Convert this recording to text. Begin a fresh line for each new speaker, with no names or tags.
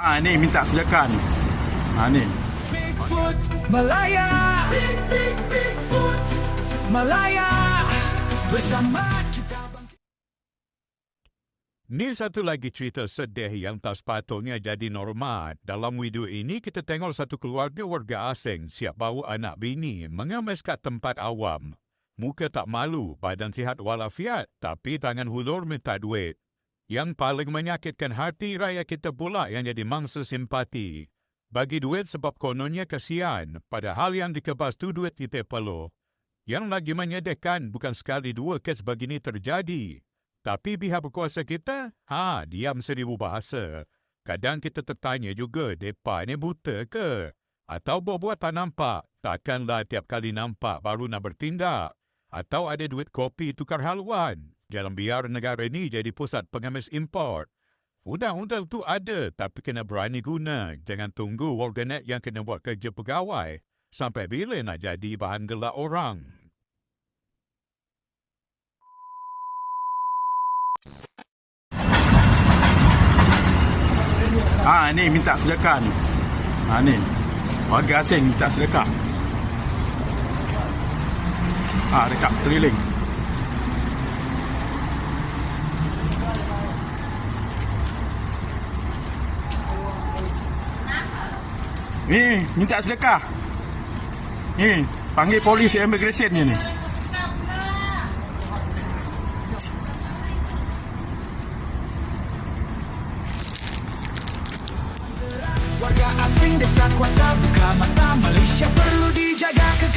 Ah ni minta sedekah ni. Ha ni.
Bigfoot Malaya Big Big Bigfoot Malaya Bersama kita bangkit
Ni satu lagi cerita sedih yang tak sepatutnya jadi normal. Dalam video ini kita tengok satu keluarga warga asing siap bawa anak bini mengemis kat tempat awam. Muka tak malu, badan sihat walafiat, tapi tangan hulur minta duit. Yang paling menyakitkan hati raya kita pula yang jadi mangsa simpati. Bagi duit sebab kononnya kesian, padahal yang dikebas tu duit kita perlu. Yang lagi menyedihkan bukan sekali dua kes begini terjadi. Tapi pihak berkuasa kita, ha, diam seribu bahasa. Kadang kita tertanya juga, depa ni buta ke? Atau buat-buat tak nampak? Takkanlah tiap kali nampak baru nak bertindak. Atau ada duit kopi tukar haluan. Jangan biar negara ini jadi pusat pengemis import. Undang-undang tu ada tapi kena berani guna. Jangan tunggu organet yang kena buat kerja pegawai. Sampai bila nak jadi bahan gelak orang?
Ha ni minta sedekah ni. Ha ni. Warga asing minta sedekah. Ha dekat keliling. Ni minta sedekah. Ni panggil polis immigration ni ni.
Warga asing desa kuasa buka mata Malaysia perlu dijaga selalu